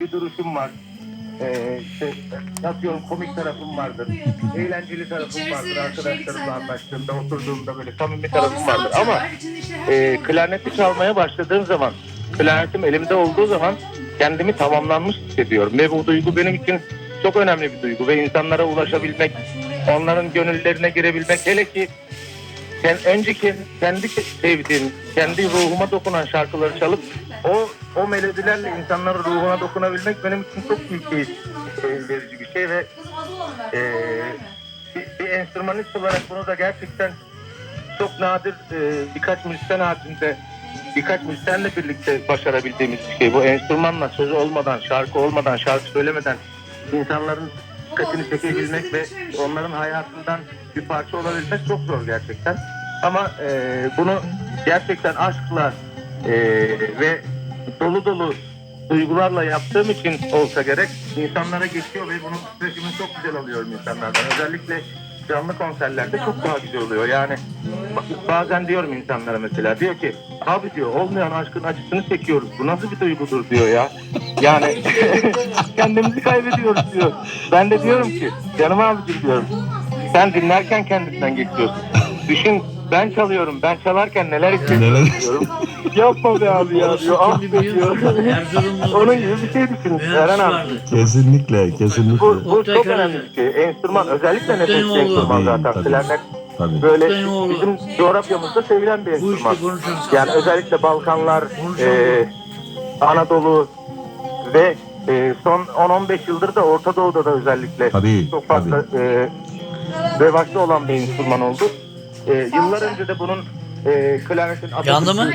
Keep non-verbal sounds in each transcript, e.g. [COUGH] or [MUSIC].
bir duruşum var. Ee, işte atıyorum komik tarafım vardır. Eğlenceli tarafım vardır. Arkadaşlarımla anlaştığımda, oturduğumda böyle samimi tarafım vardır. Ama şey e, var. klarneti çalmaya başladığım zaman, klarnetim elimde olduğu zaman kendimi tamamlanmış hissediyorum. Ve bu duygu benim için çok önemli bir duygu. Ve insanlara ulaşabilmek, onların gönüllerine girebilmek. Hele ki sen, önceki kendi sevdiğim, kendi ruhuma dokunan şarkıları çalıp o o melodilerle insanların ruhuna dokunabilmek benim için çok büyük keyif verici bir şey ve e, bir, bir enstrümanist olarak bunu da gerçekten çok nadir e, birkaç müzisyen haricinde birkaç müzisyenle birlikte başarabildiğimiz bir şey. Bu enstrümanla sözü olmadan, şarkı olmadan, şarkı söylemeden insanların dikkatini çekebilmek ve onların hayatından bir parça olabilmek çok zor gerçekten. Ama e, bunu gerçekten aşkla e, ve dolu dolu duygularla yaptığım için olsa gerek insanlara geçiyor ve bunun titreşimini çok güzel alıyorum insanlardan. Özellikle canlı konserlerde çok daha güzel oluyor. Yani ba- bazen diyorum insanlara mesela diyor ki abi diyor olmayan aşkın acısını çekiyoruz. Bu nasıl bir duygudur diyor ya. Yani [LAUGHS] kendimizi kaybediyoruz diyor. Ben de diyorum ki canım abicim diyorum. Sen dinlerken kendinden geçiyorsun. Düşün ben çalıyorum. Ben çalarken neler hissediyorum. [LAUGHS] Yapma be abi ya diyor. Şimdi biliyor diyor. Onun gibi bir şey düşün bir Eren abi. Kesinlikle, kesinlikle. Bu, bu çok önemli bir şey. Enstrüman özellikle oğlum. enstrüman Tabii, zaten. tabii. Klarnet Tabii. böyle bizim coğrafyamızda sevilen bir enstrüman. Yani özellikle Balkanlar, e, Anadolu ve e, son 10-15 yıldır da Orta Doğu'da da özellikle Tabii, çok fazla e, revaçta olan bir enstrüman oldu. E, yıllar önce de bunun e, klarnetin Yandı mı?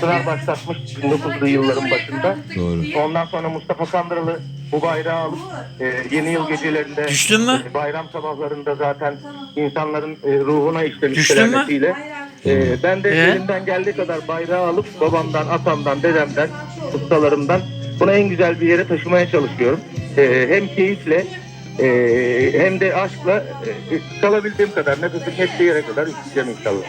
Sırar başlatmış 1900'lü yılların başında. Doğru. Ondan sonra Mustafa Kandıralı bu bayrağı alıp e, yeni yıl gecelerinde Düştün mü? e, bayram sabahlarında zaten insanların e, ruhuna işlemiş Düştün mü? klarnetiyle. E, ben de Ee? elimden geldiği kadar bayrağı alıp babamdan, atamdan, dedemden, ustalarımdan bunu en güzel bir yere taşımaya çalışıyorum. E, hem keyifle e, hem de aşkla e, çalabildiğim kadar nefesim yettiği yere kadar isteyeceğim inşallah.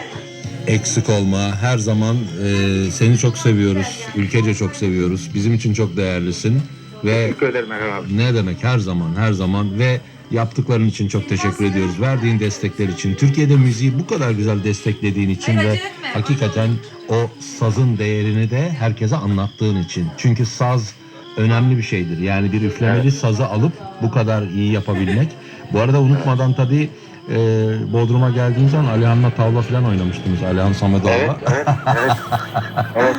Eksik olma. Her zaman e, seni çok seviyoruz. Ülkece çok seviyoruz. Bizim için çok değerlisin. Ve Teşekkür ederim Erhan abi. ne demek her zaman, her zaman ve yaptıkların için çok teşekkür ediyoruz. Verdiğin destekler için, Türkiye'de müziği bu kadar güzel desteklediğin için ve hakikaten o sazın değerini de herkese anlattığın için. Çünkü saz önemli bir şeydir. Yani bir üflemeli Evet. sazı alıp bu kadar iyi yapabilmek. Bu arada unutmadan tabii e, Bodrum'a geldiğin zaman Alihan'la tavla falan oynamıştınız. Alihan Samedov'la. Evet, evet, evet. [LAUGHS] evet.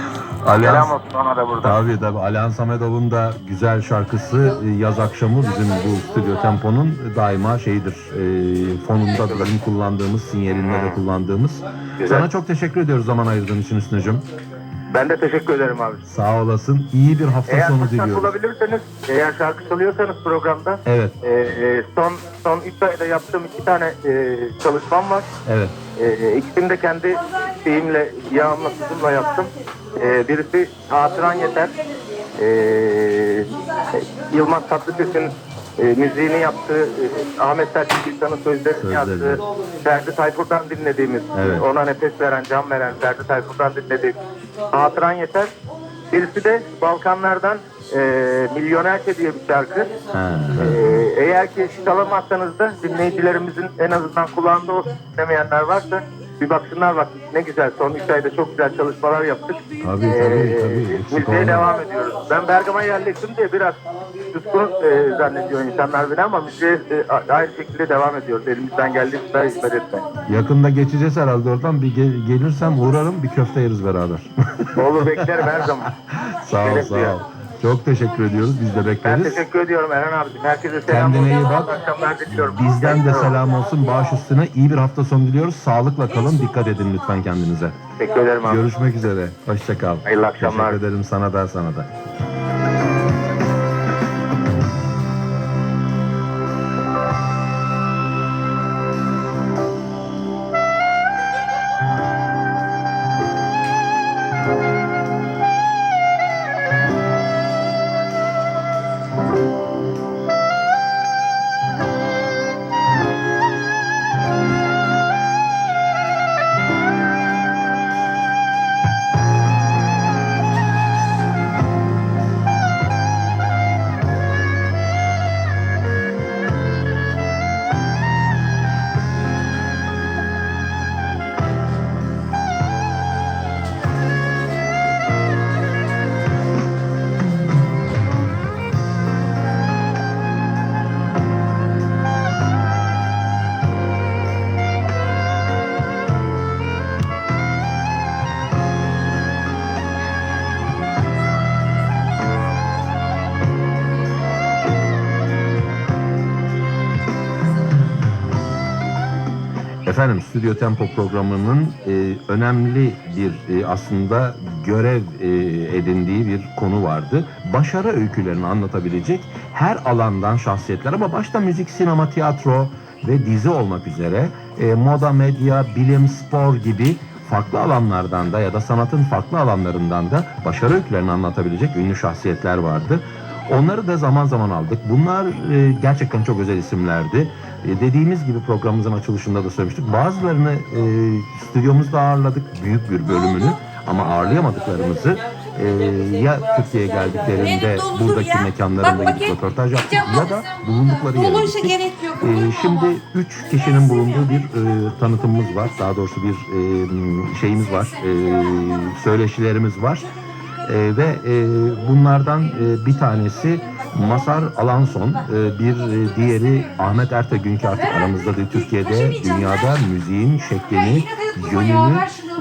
Alihan, ona da burada. Tabii tabii. Alihan Samedov'un da güzel şarkısı e, Yaz Akşamı bizim bu stüdyo temponun daima şeyidir. E, fonunda bizim kullandığımız, sinyalinde de kullandığımız. Güzel. Sana çok teşekkür ediyoruz zaman ayırdığın için Hüsnü'cüm. Ben de teşekkür ederim abi. Sağ olasın. İyi bir hafta Eğer sonu diliyoruz. bulabilirseniz, eğer şarkı çalıyorsanız programda Evet, e, e, son son 3 ayda yaptığım iki tane e, çalışmam var. evet. E, ikisini de kendi şeyimle, yağımla, tuzumla yaptım. E, birisi Hatıran Yeter. E, Yılmaz Tatlıses'in e, müziğini yaptığı, e, Ahmet Selçuk İhsan'ın sözlerini Sözleri. yazdığı, Ferdi Tayfur'dan dinlediğimiz, Evet. ona nefes veren, can veren Ferdi Tayfur'dan dinlediğimiz Hatıran Yeter. Birisi de Balkanlardan e, Milyonerçe diye bir şarkı. Ha, Ee, eğer ki çalamazsanız da dinleyicilerimizin en azından kulağında olsun dinlemeyenler varsa bir baksınlar bak ne güzel son 3 ayda çok güzel çalışmalar yaptık. Tabii, tabii, tabii. Eksik Müziğe olma. devam ediyoruz. Ben Bergama'ya yerleştim diye biraz tutkun e, zannediyor insanlar beni ama müziğe e, aynı şekilde devam ediyoruz. Elimizden geldiği kadar hizmet etmeye. Yakında geçeceğiz herhalde oradan. Bir gel- gelirsem uğrarım bir köfte yeriz beraber. Olur beklerim her zaman. [LAUGHS] sağ ol, Şeref sağ duyarım. Çok teşekkür ediyoruz. Biz de Ben bekleriz. teşekkür ediyorum Eren abicim. Herkese selam Kendine iyi bak. İyi akşamlar diliyorum. Bizden de selam olsun. Bağış üstüne iyi bir hafta sonu diliyoruz. Sağlıkla kalın. Dikkat edin lütfen kendinize. Teşekkür ederim abi. Görüşmek üzere. Hoşça kal. Hayırlı akşamlar. Teşekkür ederim sana da sana da. Efendim Stüdyo Tempo programının e, önemli bir e, aslında görev e, edindiği bir konu vardı. Başarı öykülerini anlatabilecek her alandan şahsiyetler ama başta müzik, sinema, tiyatro ve dizi olmak üzere e, moda, medya, bilim, spor gibi farklı alanlardan da ya da sanatın farklı alanlarından da başarı öykülerini anlatabilecek ünlü şahsiyetler vardı. Onları da zaman zaman aldık. Bunlar e, gerçekten çok özel isimlerdi. E, dediğimiz gibi programımızın açılışında da söylemiştik. Bazılarını e, stüdyomuzda ağırladık büyük bir bölümünü ama ağırlayamadıklarımızı e, ya Türkiye'ye geldiklerinde buradaki ya. mekanlarında Bak gidip röportaj yaptık ya da bulundukları yere gittik. gerek yok. Ee, şimdi üç kişinin bulunduğu bir e, tanıtımımız var. Daha doğrusu bir e, şeyimiz var. E, söyleşilerimiz var. E, ve e, bunlardan e, bir tanesi Masar Alanson, e, bir e, diğeri Ahmet Ertegün ki artık aramızda değil. Türkiye'de, dünyada müziğin şeklini, yönünü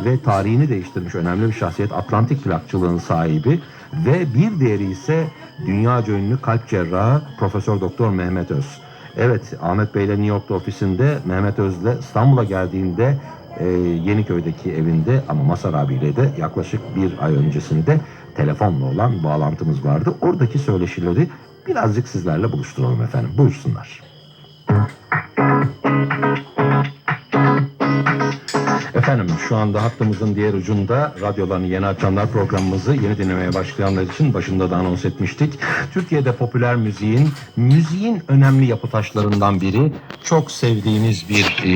ve tarihini değiştirmiş önemli bir şahsiyet. Atlantik plakçılığın sahibi ve bir diğeri ise dünyaca ünlü kalp cerrahı Profesör Doktor Mehmet Öz. Evet Ahmet Bey'le New York'ta ofisinde Mehmet Öz'le İstanbul'a geldiğinde e, Yeniköy'deki evinde ama Masar abiyle de yaklaşık bir ay öncesinde telefonla olan bağlantımız vardı. Oradaki söyleşileri birazcık sizlerle buluşturalım efendim. Buyursunlar. Efendim şu anda hattımızın diğer ucunda radyolarını yeni açanlar programımızı yeni dinlemeye başlayanlar için başında da anons etmiştik. Türkiye'de popüler müziğin, müziğin önemli yapı taşlarından biri çok sevdiğimiz bir e,